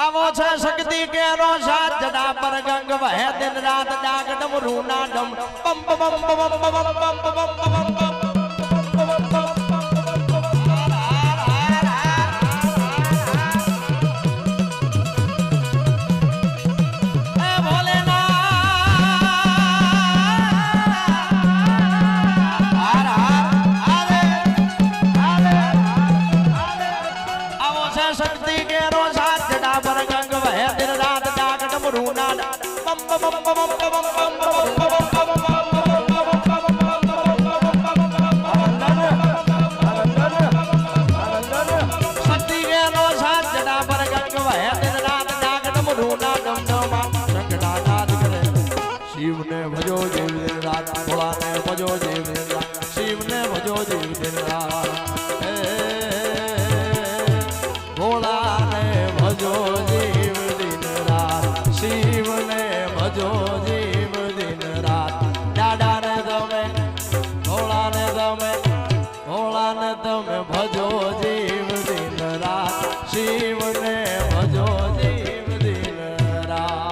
આવો છે શક્તિ કેનો સાથ જડા પર ગંગ વહે દિન રાત ડાગ ડમરૂ ના ડમ પમ પમ પમ પમ પમ પમ પમ ધરતી કેરો સાથ ડાબર ગંગ વહે દિન રાત ડાક ડમરૂ નાદ પમ પમ પમ પમ પમ પમ શિવને ભજો જીવ રાત ભોળાને ભજો જીવ શિવને ભજો જીવ રાત તમે ભજો જીવ દિન રાત શિવને ભજો જીવ દિન રાત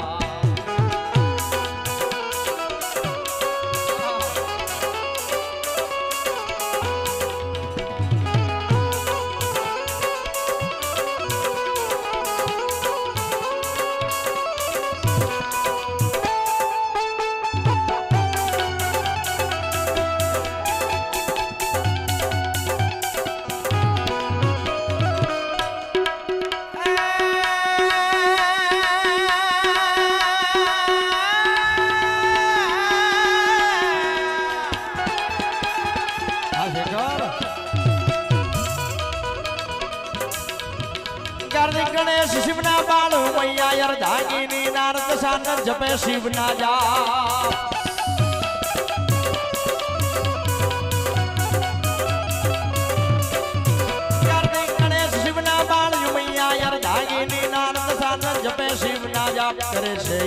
કાર્તિક ગણેશ શિવના બાળ મૈયા યર ધાગીની નારદ સાનર જપે શિવના જા કાર્તિક ગણેશ શિવના બાળ મૈયા યર ધાગીની નારદ સાનંદ જપે શિવના જા કરે છે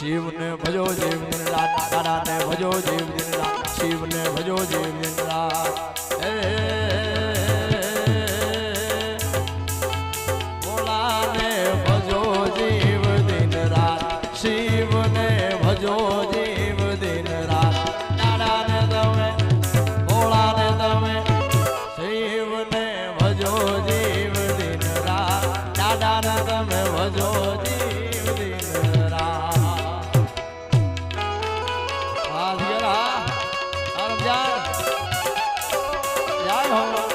શિવને ભજો જીવ દિન રાત ભજો જીવ દિન શિવને ભજો જીવ દિન હે રાધાના તમે ભજો જીવ દિન રામ જાન જાન હોવા